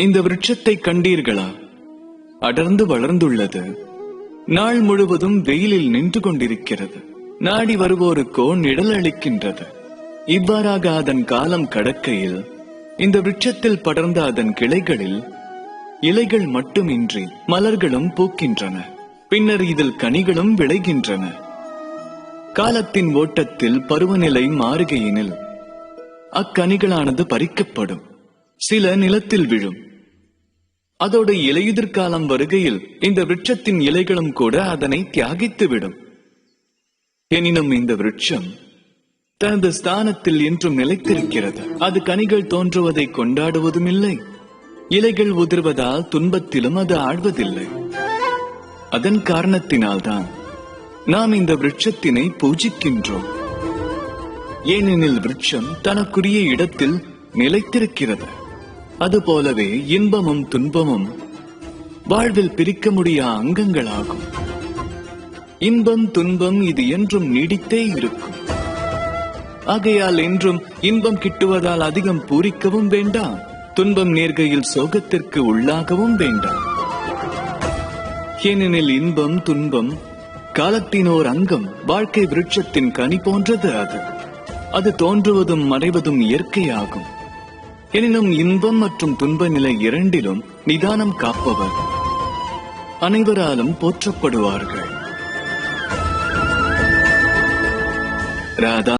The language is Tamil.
இந்த விருட்சத்தை கண்டீர்களா? அடர்ந்து வளர்ந்துள்ளது. நாள் முழுவதும் வெயிலில் நின்று கொண்டிருக்கிறது. நாடி வருவோருக்கோ நிழல் அளிக்கின்றது. இவ்வாறாக அதன் காலம் கடக்கையில் இந்த விருட்சத்தில் படர்ந்த அதன் கிளைகளில் இலைகள் மட்டுமின்றி மலர்களும் பூக்கின்றன. பின்னர் இதில் கனிகளும் விளைகின்றன. காலத்தின் ஓட்டத்தில் பருவநிலை மாறுகையினில் அக்கனிகளானது பறிக்கப்படும். சில நிலத்தில் விழும். அதோட இலையுதிர்காலம் வருகையில் இந்த விருட்சத்தின் இலைகளும் கூட அதனை தியாகித்து விடும் எனினும் இந்த விருட்சம் தனது ஸ்தானத்தில் என்றும் நிலைத்திருக்கிறது. அது கனிகள் தோன்றுவதை கொண்டாடுவதும் இல்லை இலைகள் உதிர்வதால் துன்பத்திலும் அது ஆழ்வதில்லை. அதன் காரணத்தினால்தான் நாம் இந்த விருட்சத்தினை பூஜிக்கின்றோம். ஏனெனில் விருட்சம் தனக்குரிய இடத்தில் நிலைத்திருக்கிறது. அதுபோலவே இன்பமும் துன்பமும் வாழ்வில் பிரிக்க முடியா அங்கங்களாகும். இன்பம் துன்பம் இது என்றும் நீடித்தே இருக்கும். ஆகையால் என்றும் இன்பம் கிட்டுவதால் அதிகம் பூரிக்கவும் வேண்டாம். துன்பம் நேர்கையில் சோகத்திற்கு உள்ளாகவும் வேண்டாம். ஏனெனில் இன்பம் துன்பம் காலத்தின் ஓர் அங்கம் வாழ்க்கை விருட்சத்தின் கனி போன்றது அது. அது தோன்றுவதும் மறைவதும் இயற்கையாகும். எனினும் இன்பம் மற்றும் துன்ப நிலை இரண்டிலும் நிதானம் காப்பவர். அனைவராலும் போற்றப்படுவார்கள். ராதா